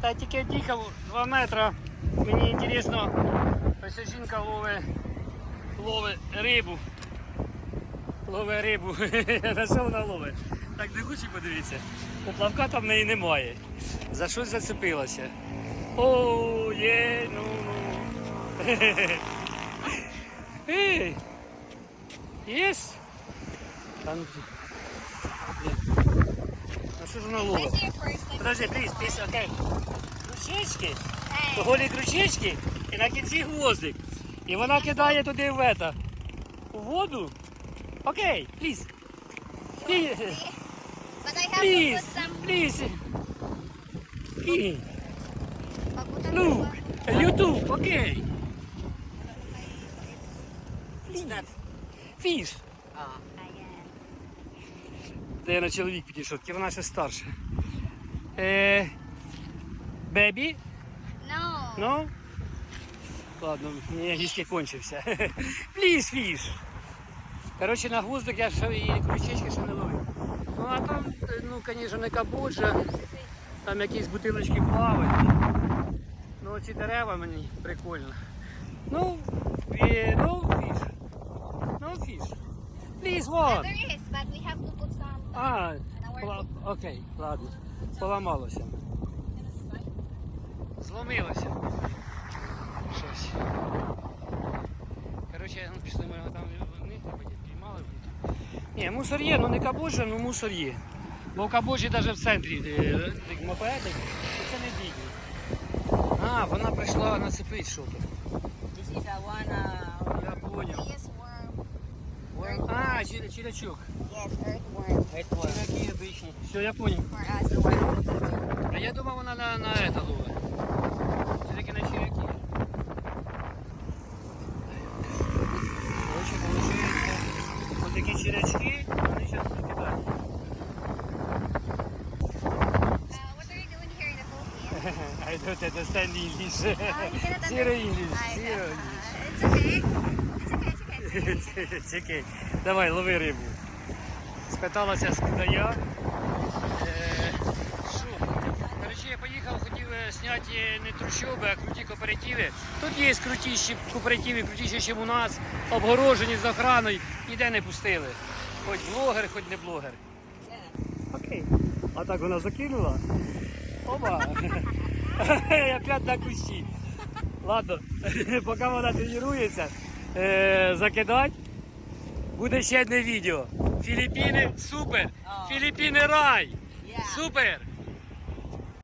Та тільки діхав 2 метри. Мені інтересно, ось жінка ловить ловить рибу. Ловить рибу. На що вона ловить? Так не хочу подивіться. Поплавка там в неї немає. За щось зацепилася. О, є, ну, ну. Ей! Єс! Там. Ну що ж ловить? Like, Подожди, пліз, пліз, окей. Крючечки, hey. голі крючечки і на кінці гвоздик. І вона кидає туди в ета. У воду. Окей, пліз. Пліз, пліз, Look, YouTube, окей. Фіш. Це на чоловік підійшов, тільки вона ще старша. Е, бебі? No. Ну? Ладно, мені англійський кончився. Пліс фіш. Коротше, на гвоздик я ще і крючечки ще не ловив. Ну а там, ну, звісно, не кабоджа, там якісь бутилочки плавають. Ну ці дерева мені прикольно. Ну, і, ну, фіш. Ну, фіш. Пліс, А, пола- окей, ладно. Поламалося. Зломилося. Щось. Коротше, ну пішли ми там вроді піймали. Ні, мусор є, ну не кабоджа, ну мусор є. Бо в навіть в центрі е, так, мопедик, це не бідні. А, вона прийшла нацепити що тут. Я поняв. Черячок. Черяки обичні. Все, я worm. А я думав, вона на, на это ловить. Все-таки на черяки. Короче, получается, вот такие черячки, сейчас. Uh? I don't understand English. Uh, Zero English, zero uh, It's okay. Чекай, давай, лови рибу. Спиталася скидая. Е, Що? Короче, я поїхав, хотів е, зняти е, не трущоби, а круті кооперативи. Тут є крутіші кооперативи, крутіші, ніж у нас, обгорожені з охраною, ніде не пустили. Хоч блогер, хоч не блогер. Окей. А так вона закинула. Оба. Я опять на кущі. Ладно, поки вона тренується, е, закидать. Буде ще одне відео. Філіппіни супер! Філіппіни рай! Супер!